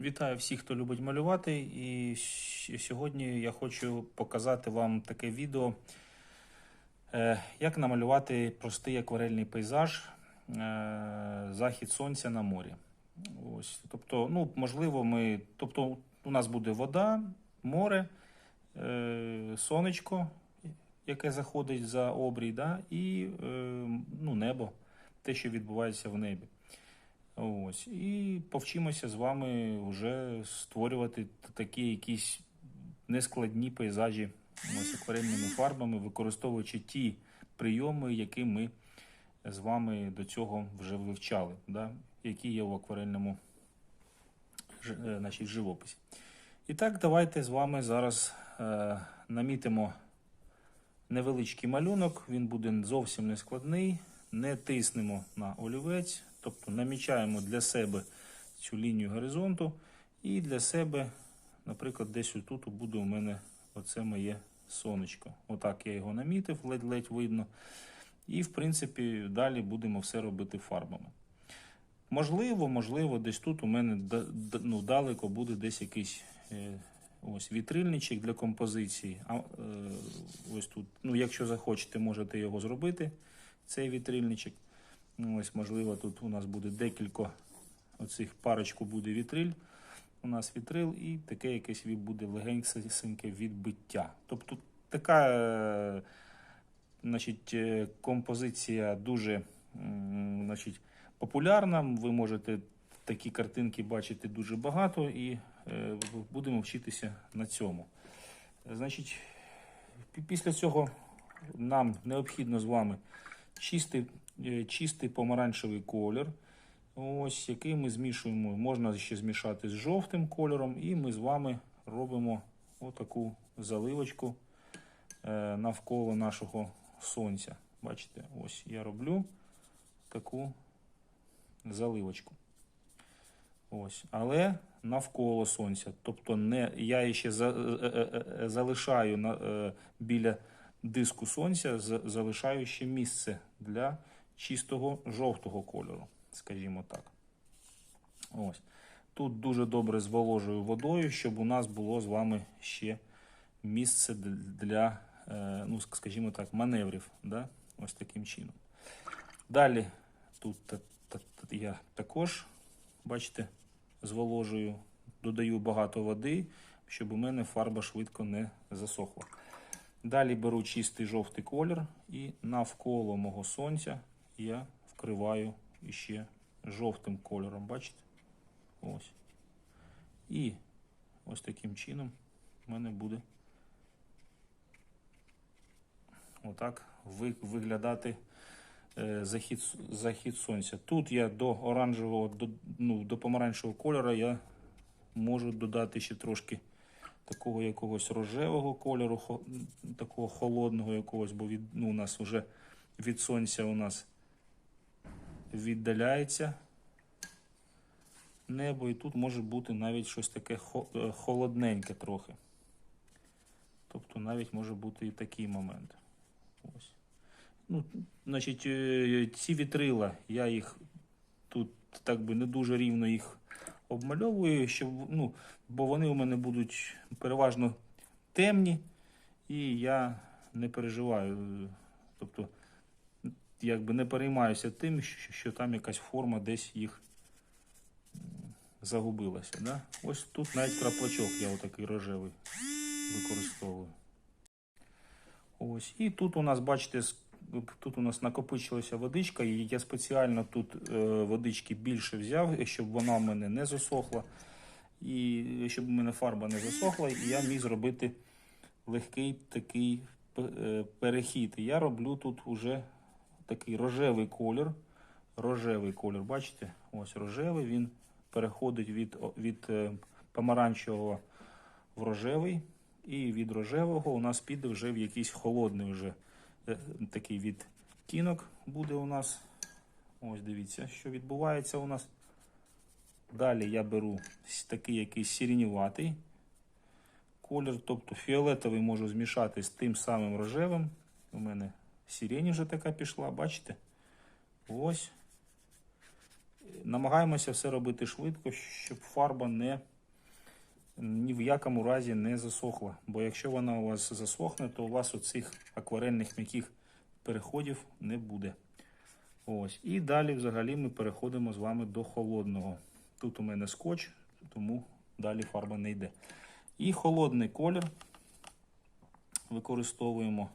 Вітаю всіх, хто любить малювати. І сьогодні я хочу показати вам таке відео, е, як намалювати простий акварельний пейзаж, е, захід сонця на морі. Ось, тобто, ну, можливо, ми, тобто, у нас буде вода, море, е, сонечко, яке заходить за обрій, да, і ну, небо, те, що відбувається в небі. Ось. І повчимося з вами вже створювати такі якісь нескладні пейзажі ось, акварельними фарбами, використовуючи ті прийоми, які ми з вами до цього вже вивчали, да? які є в акварельному е, живописі. І так, давайте з вами зараз е, намітимо невеличкий малюнок, він буде зовсім не складний. Не тиснемо на олівець, тобто намічаємо для себе цю лінію горизонту. І для себе, наприклад, десь отут буде у мене оце моє сонечко. Отак я його намітив, ледь-ледь видно. І, в принципі, далі будемо все робити фарбами. Можливо, можливо, десь тут у мене ну, далеко буде десь якийсь е, ось вітрильничок для композиції. А, е, ось тут, ну, якщо захочете, можете його зробити, цей вітрильничок. Ну, Ось, можливо, тут у нас буде декілька оцих парочку буде вітриль. У нас вітрил і таке якесь буде легеньке відбиття. Тобто така е, значить, е, композиція дуже значить, популярна. Ви можете такі картинки бачити дуже багато і е, будемо вчитися на цьому. Значить, після цього нам необхідно з вами чистий, е, чистий помаранчевий колір. Ось який ми змішуємо. Можна ще змішати з жовтим кольором, і ми з вами робимо отаку заливочку е, навколо нашого сонця. Бачите, ось я роблю таку заливочку. Ось, але навколо сонця. Тобто не, я її ще за, е, е, е, залишаю на, е, біля диску сонця, за- залишаю ще місце для чистого жовтого кольору, скажімо так. Ось. Тут дуже добре зволожую водою, щоб у нас було з вами ще місце для, е, ну, скажімо так, маневрів. Да? Ось таким чином. Далі тут я також, бачите, зволожую, додаю багато води, щоб у мене фарба швидко не засохла. Далі беру чистий жовтий колір і навколо мого сонця я вкриваю іще жовтим кольором. Бачите? Ось. І ось таким чином в мене буде отак виглядати е, захід, захід сонця. Тут я до оранжевого, до, ну, до помаранчевого кольору я можу додати ще трошки такого якогось рожевого кольору, такого холодного якогось, бо від, ну, у нас вже від сонця у нас віддаляється небо, і тут може бути навіть щось таке е, холодненьке трохи. Тобто навіть може бути і такий момент. Ось. Ну, значить, е, ці вітрила, я їх тут так би не дуже рівно їх обмальовую, щоб, ну, бо вони у мене будуть переважно темні, і я не переживаю. е, Тобто, якби не переймаюся тим, що, що там якась форма десь їх загубилася. Да? Ось тут навіть краплачок я отакий рожевий використовую. Ось. І тут у нас, бачите, тут у нас накопичилася водичка, і я спеціально тут е, водички більше взяв, щоб вона в мене не засохла. І щоб у мене фарба не засохла, і я міг зробити легкий такий е, перехід. Я роблю тут уже такий рожевий колір. Рожевий колір, бачите? Ось рожевий, він переходить від, від е, помаранчевого в рожевий. І від рожевого у нас піде вже в якийсь холодний вже е, такий відтінок буде у нас. Ось дивіться, що відбувається у нас. Далі я беру такий якийсь сірінюватий колір, тобто фіолетовий можу змішати з тим самим рожевим. У мене сирень вже така пішла, бачите? Ось. Намагаємося все робити швидко, щоб фарба не ні в якому разі не засохла. Бо якщо вона у вас засохне, то у вас оцих акварельних м'яких переходів не буде. Ось. І далі взагалі ми переходимо з вами до холодного. Тут у мене скотч, тому далі фарба не йде. І холодний колір використовуємо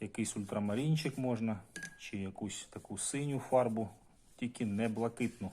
якийсь ультрамарінчик можна, чи якусь таку синю фарбу, тільки не блакитну.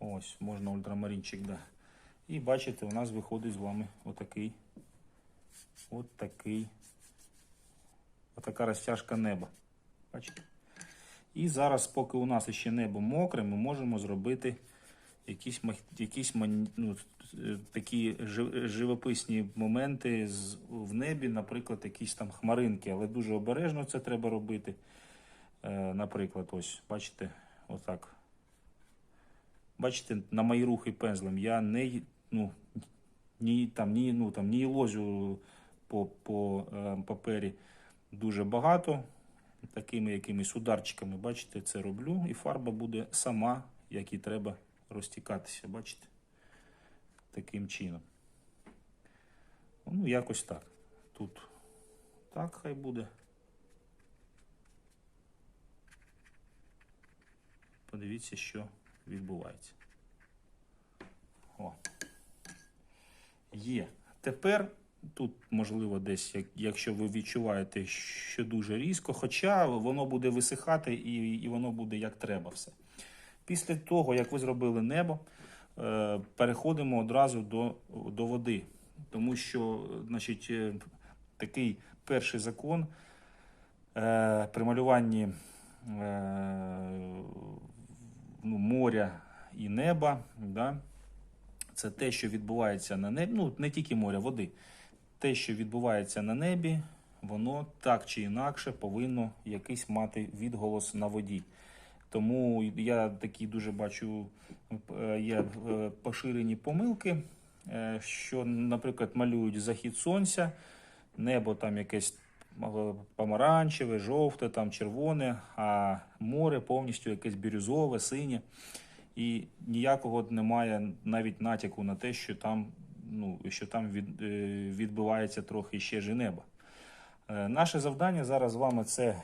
Ось, можна ультрамарінчик, да. І бачите, у нас виходить з вами отакий, от такий, отака розтяжка неба. Бачите? І зараз, поки у нас ще небо мокре, ми можемо зробити якісь, якісь ну, е, такі живописні моменти в небі, наприклад, якісь там хмаринки, але дуже обережно це треба робити. Е, наприклад, ось, бачите, отак. Бачите, на мої рухи пензлем я не ну, ні, там, ні, ну, там, ні лозю по, по е, папері дуже багато. Такими якимись ударчиками, бачите, це роблю, і фарба буде сама, як і треба розтікатися, бачите? Таким чином. Ну, якось так. Тут так хай буде. Подивіться, що відбувається. О. Є. Тепер тут, можливо, десь, як- якщо ви відчуваєте, що дуже різко, хоча воно буде висихати і, і воно буде як треба все. Після того, як ви зробили небо, е, переходимо одразу до, до води. Тому що, значить, е, такий перший закон е, при малюванні ну, моря і неба, да, це те, що відбувається на небі, ну не тільки моря, води. Те, що відбувається на небі, воно так чи інакше повинно якийсь мати відголос на воді. Тому я такі дуже бачу е, є е, поширені помилки, е, що, наприклад, малюють захід сонця, небо там якесь помаранчеве, жовте, там червоне, а море повністю якесь бірюзове, синє. І ніякого немає навіть натяку на те, що там, ну, що там від, відбувається трохи ще ж і неба. Наше завдання зараз з вами це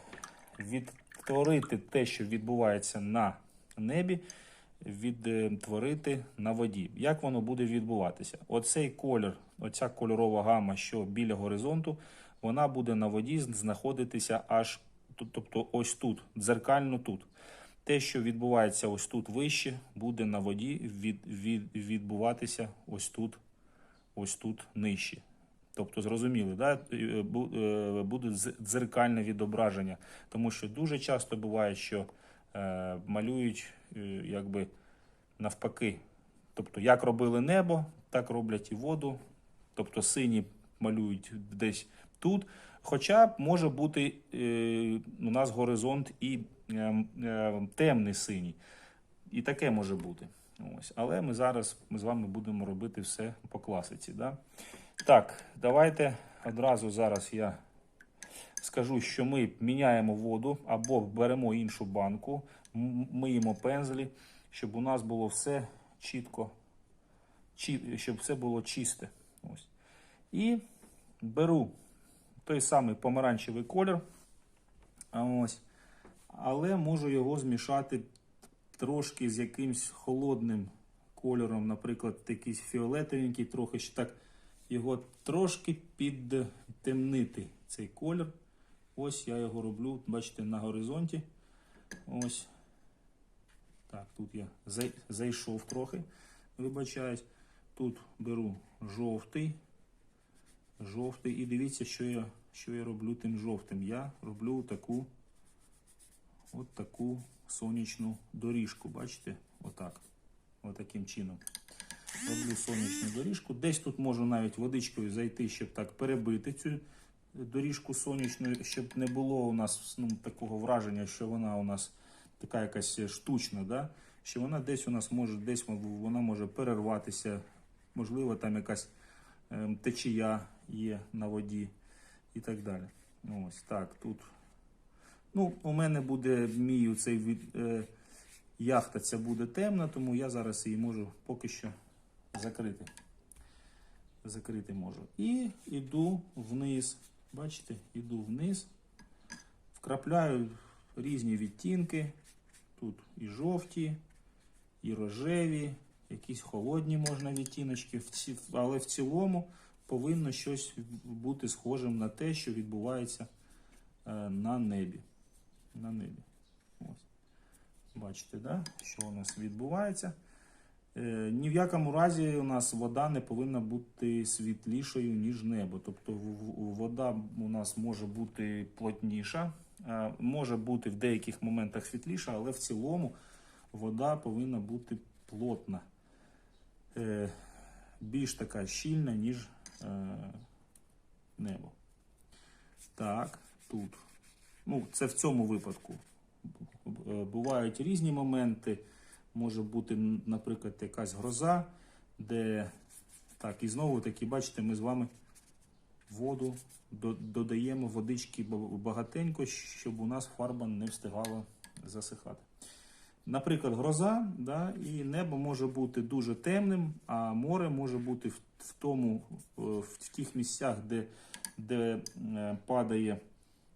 відтворити те, що відбувається на небі, відтворити на воді. Як воно буде відбуватися? Оцей колір, оця кольорова гама, що біля горизонту, вона буде на воді знаходитися аж тобто ось тут, дзеркально тут. Те, що відбувається ось тут вище, буде на воді від, від, відбуватися ось тут, ось тут нижче. Тобто, зрозуміли, да? Е, е, буде дзеркальне відображення. Тому що дуже часто буває, що е, малюють якби навпаки. Тобто, як робили небо, так роблять і воду. Тобто сині малюють десь тут. Хоча може бути у нас горизонт і е, е, темний синій. І таке може бути. Ось. Але ми зараз ми з вами будемо робити все по класиці. Да? Так, давайте одразу зараз я скажу, що ми міняємо воду або беремо іншу банку, миємо пензлі, щоб у нас було все чітко, щоб все було чисте. Ось. І беру той самий помаранчевий колір. Ось. Але можу його змішати трошки з якимсь холодним кольором, наприклад, якийсь фіолетовенький, трохи ще так його трошки підтемнити цей колір. Ось я його роблю, бачите, на горизонті. Ось. Так, тут я зайшов трохи, вибачаюсь. Тут беру жовтий. Жовтий. І дивіться, що я, що я роблю тим жовтим. Я роблю таку от таку сонячну доріжку. Бачите? Отак. Отаким чином. Роблю сонячну доріжку. Десь тут можу навіть водичкою зайти, щоб так перебити цю доріжку сонячну, щоб не було у нас ну, такого враження, що вона у нас така якась штучна, да? що вона десь у нас може, десь вона може перерватися, можливо, там якась ем, течія є на воді і так далі. Ось так, тут. Ну, у мене буде мій цей від, е, яхта ця буде темна, тому я зараз її можу поки що закрити. Закрити можу. І йду вниз. Бачите, йду вниз, вкрапляю різні відтінки. Тут і жовті, і рожеві, якісь холодні можна відтіночки, але в цілому повинно щось бути схожим на те, що відбувається е, на небі. На небі. Ось. Бачите, да? що у нас відбувається. Е, Ні в якому разі у нас вода не повинна бути світлішою, ніж небо. Тобто вода у нас може бути плотніша, е, може бути в деяких моментах світліша, але в цілому вода повинна бути плотна, Е, більш така щільна, ніж небо. Так, тут. Ну, це в цьому випадку. Бувають різні моменти. Може бути, наприклад, якась гроза, де так, і знову таки, бачите, ми з вами воду додаємо водички багатенько, щоб у нас фарба не встигала засихати. Наприклад, гроза, да, і небо може бути дуже темним, а море може бути в, в тому, е, в тих місцях, де, де е, падає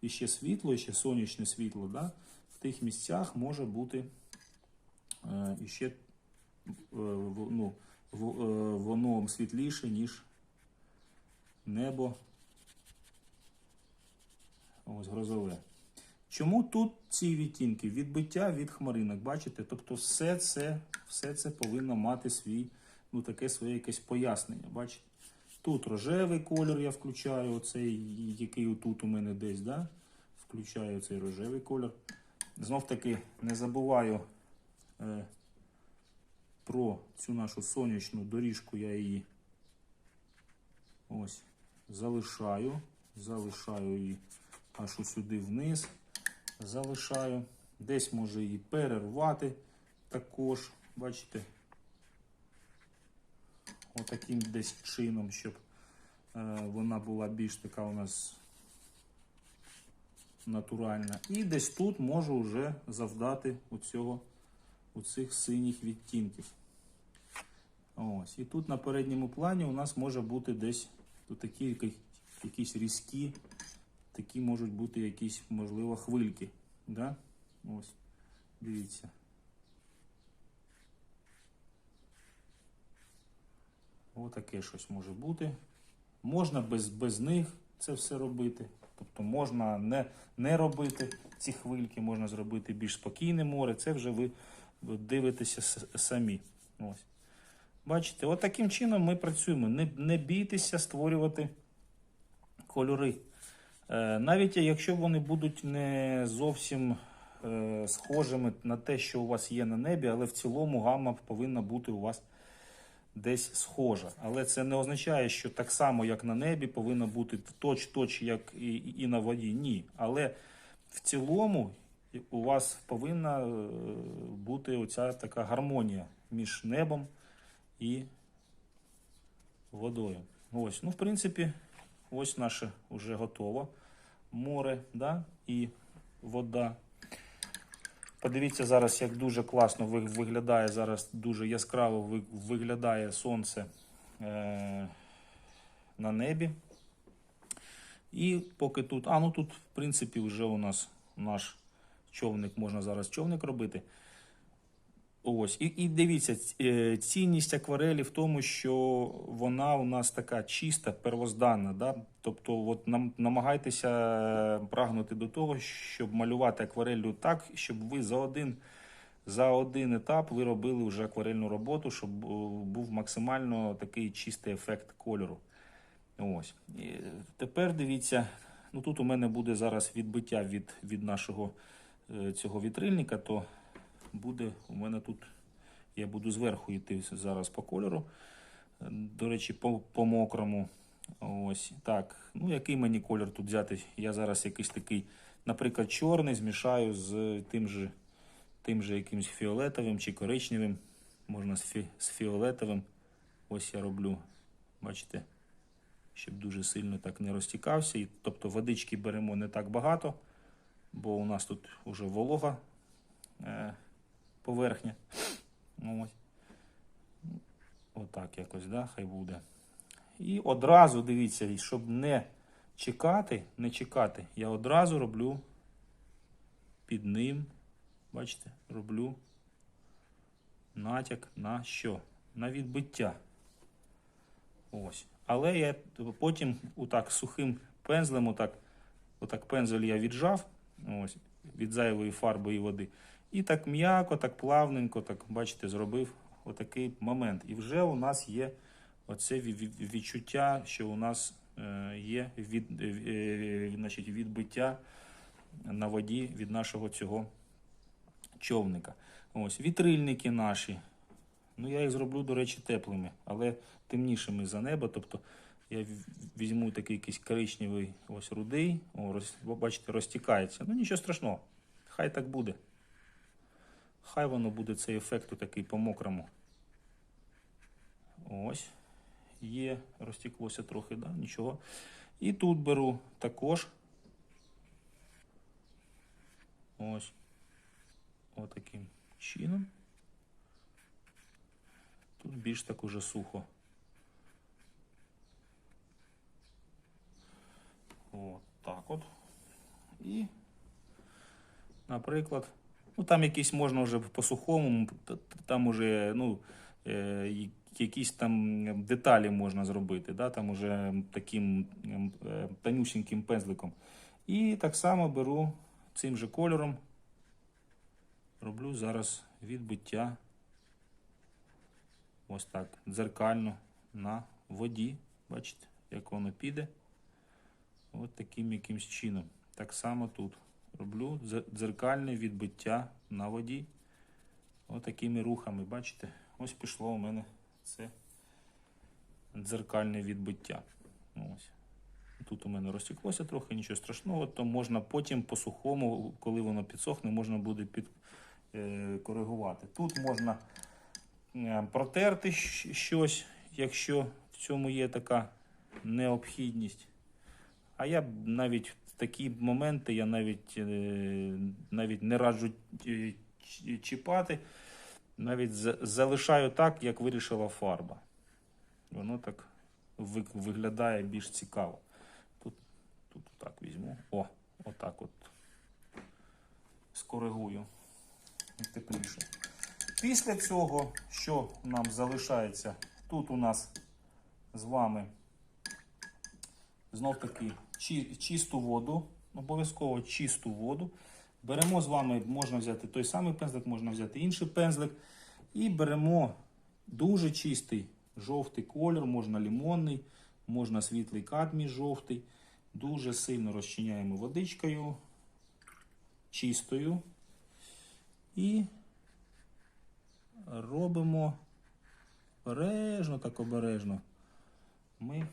іще світло, іще сонячне світло, да, в тих місцях може бути е, іще е, ну, е, воно світліше, ніж небо. Ось грозове. Чому тут ці відтінки? Відбиття від хмаринок, бачите? Тобто все це, все це повинно мати свій, ну таке своє якесь пояснення. Бачите? Тут рожевий кольор я включаю, оцей, який тут у мене десь, да? включаю цей рожевий кольор. Знов таки не забуваю про цю нашу сонячну доріжку, я її ось залишаю, залишаю її аж сюди вниз, залишаю. Десь може її перервати також, бачите, отаким десь чином, щоб е, вона була більш така у нас натуральна. І десь тут можу вже завдати оцього, оцих синіх відтінків. Ось. І тут на передньому плані у нас може бути десь тут такі якісь різкі, такі можуть бути якісь, можливо, хвильки. Да? Ось. Дивіться. Отаке щось може бути. Можна без, без них це все робити. Тобто можна не, не робити ці хвильки, можна зробити більш спокійне море. Це вже ви дивитеся самі. Ось. Бачите, от таким чином ми працюємо. Не, не бійтеся створювати кольори. Е, навіть якщо вони будуть не зовсім е, схожими на те, що у вас є на небі, але в цілому гамма повинна бути у вас десь схожа. Але це не означає, що так само, як на небі, повинно бути точ-точ, як і, і на воді. Ні. Але в цілому у вас повинна е, бути оця така гармонія між небом і водою. Ось, ну, в принципі, ось наше вже готово. Море, да? і вода. Подивіться зараз, як дуже класно виглядає зараз, дуже яскраво виглядає сонце е- на небі. І поки тут, а ну тут, в принципі, вже у нас наш човник, можна зараз човник робити. Ось, і, і дивіться, е, цінність акварелі в тому, що вона у нас така чиста, первозданна. Да? Тобто, от нам намагайтеся прагнути до того, щоб малювати аквареллю так, щоб ви за один, за один етап ви робили вже акварельну роботу, щоб е, був максимально такий чистий ефект кольору. Ось. Тепер дивіться, ну тут у мене буде зараз відбиття від, від нашого цього вітрильника, то буде у мене тут, я буду зверху йти зараз по кольору. Е, До речі, по, по мокрому. Ось так. Ну, який мені колір тут взяти? Я зараз якийсь такий, наприклад, чорний змішаю з тим же, тим же якимось фіолетовим чи коричневим. Можна з, фі, з фіолетовим. Ось я роблю. Бачите? Щоб дуже сильно так не розтікався. І, тобто водички беремо не так багато, бо у нас тут вже волога е, поверхня. Ну, Ось. Отак якось, да, хай буде. І одразу дивіться, щоб не чекати, не чекати, я одразу роблю під ним, бачите, роблю натяк на що? На відбиття. Ось. Але я потім отак сухим пензлем, отак, отак пензель я віджав ось, від зайвої фарби і води. І так м'яко, так плавненько, так, бачите, зробив отакий момент. І вже у нас є оце ві- ві- відчуття, що у нас е, є від, е, е, значить, відбиття на воді від нашого цього човника. Ось вітрильники наші. Ну, я їх зроблю, до речі, теплими, але темнішими за небо. Тобто я візьму такий якийсь коричневий ось рудий. О, роз, бачите, розтікається. Ну нічого страшного. Хай так буде. Хай воно буде цей ефект такий по-мокрому. Ось. Є, розтіклося трохи, да? нічого. І тут беру також. Ось. Отаким чином. Тут більш так уже сухо. От так от. І, наприклад, ну там якісь можна вже по-сухому, там уже, ну, е, якісь там деталі можна зробити, да? там уже таким ем, е, тонюсіньким пензликом. І так само беру цим же кольором, роблю зараз відбиття. Ось так, дзеркально на воді. Бачите, як воно піде. Ось таким якимсь чином. Так само тут роблю дзеркальне відбиття на воді. Ось такими рухами, бачите? Ось пішло у мене це дзеркальне відбиття. Ось. Тут у мене розтеклося трохи, нічого страшного, то можна потім по-сухому, коли воно підсохне, можна буде під, е, коригувати. Тут можна е, протерти щось, якщо в цьому є така необхідність. А я навіть в такі моменти я навіть, е, навіть не раджу е, чіпати, навіть залишаю так, як вирішила фарба. Воно так виглядає більш цікаво. Тут, тут так візьму. О, отак от. Скоригую. Тепліше. Після цього, що нам залишається, тут у нас з вами знов таки чисту воду, обов'язково чисту воду. Беремо з вами, можна взяти той самий пензлик, можна взяти інший пензлик. І беремо дуже чистий жовтий колір, можна лимонний, можна світлий кадмій жовтий. Дуже сильно розчиняємо водичкою, чистою. І робимо обережно, так обережно. Ми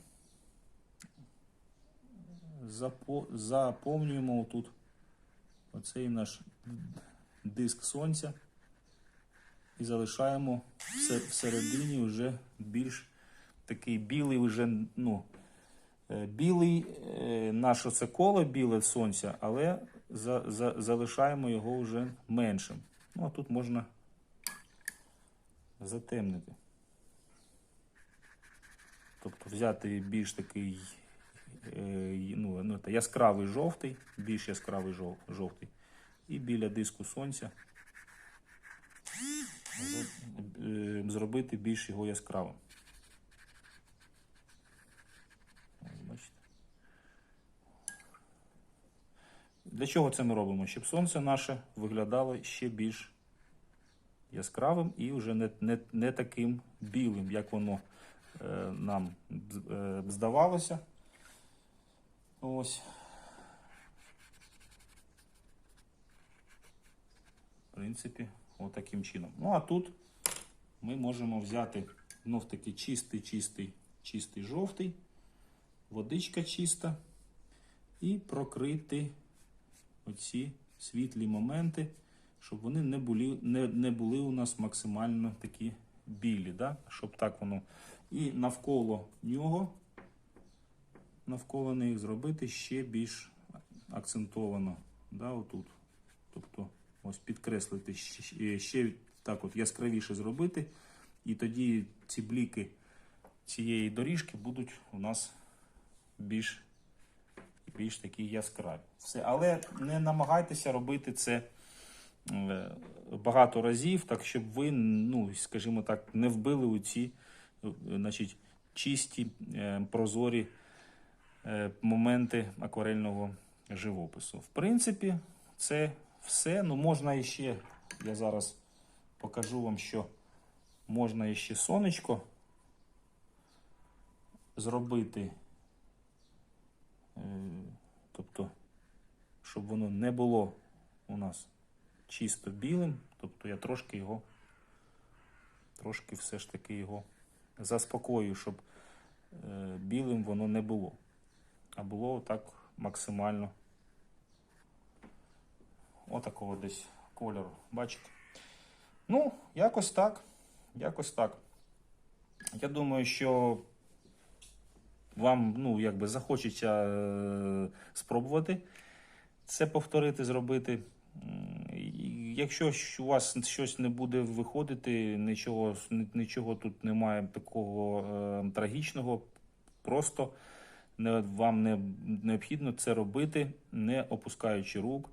заповнюємо тут оцей наш диск сонця і залишаємо всередині вже більш такий білий, вже, ну, е, білий, е, наше це коло біле сонця, але за, за, залишаємо його вже меншим. Ну, а тут можна затемнити. Тобто взяти більш такий ну, ну, та яскравий жовтий, більш яскравий жов- жовтий. І біля диску сонця е, зробити більш його яскравим. Для чого це ми робимо? Щоб сонце наше виглядало ще більш яскравим і вже не, не, не таким білим, як воно е, нам е, здавалося. Ось. В принципі, отаким чином. Ну а тут ми можемо взяти знов таки чистий, чистий, чистий жовтий, водичка чиста, і прокрити оці світлі моменти, щоб вони не були, не, не були у нас максимально такі білі, да? щоб так воно. І навколо нього, навколо них зробити ще більш акцентовано. Да, отут. Тобто ось підкреслити, щ- ще так от яскравіше зробити. І тоді ці бліки цієї доріжки будуть у нас більш, більш такі яскраві. Все. Але не намагайтеся робити це е, багато разів, так щоб ви, ну, скажімо так, не вбили у ці е, значить, чисті, е, прозорі е, моменти акварельного живопису. В принципі, це все. Ну, можна іще, я зараз покажу вам, що можна іще сонечко зробити. Е, Тобто, щоб воно не було у нас чисто білим. Тобто я трошки його, трошки все ж таки його заспокоюю, щоб е, білим воно не було. А було так максимально отакого десь кольору. Бачите? Ну, якось так. Якось так. Я думаю, що вам ну, якби захочеться е, спробувати це повторити, зробити. Якщо у вас щось не буде виходити, нічого, нічого тут немає такого е, трагічного, просто вам не необхідно це робити, не опускаючи рук.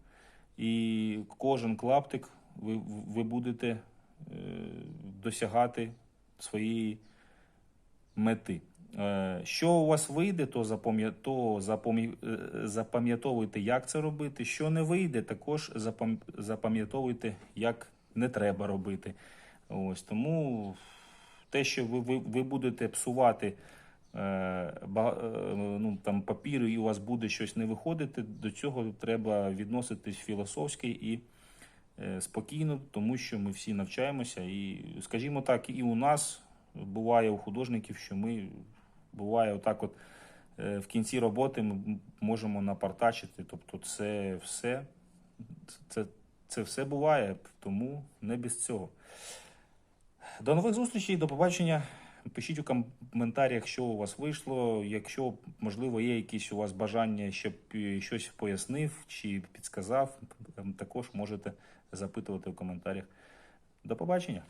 І кожен клаптик ви, ви будете е, досягати своєї мети. Е, Що у вас вийде, то е, запам'ятовуйте, як це робити. Що не вийде, також запам- запам'ятовуйте, як не треба робити. Ось тому те, що ви, ви, ви будете псувати ну, там, папір, і у вас буде щось не виходити, до цього треба відноситись філософськи і е, спокійно, тому що ми всі навчаємося. І, скажімо так, і у нас буває у художників, що ми буває отак, от е, в кінці роботи ми можемо напартачити. Тобто, це все, це, це все буває, тому не без цього. До нових зустрічей, до побачення. Пишіть у коментарях, що у вас вийшло. Якщо, можливо, є якісь у вас бажання, щоб е, щось пояснив чи підсказав, також можете запитувати в коментарях. До побачення.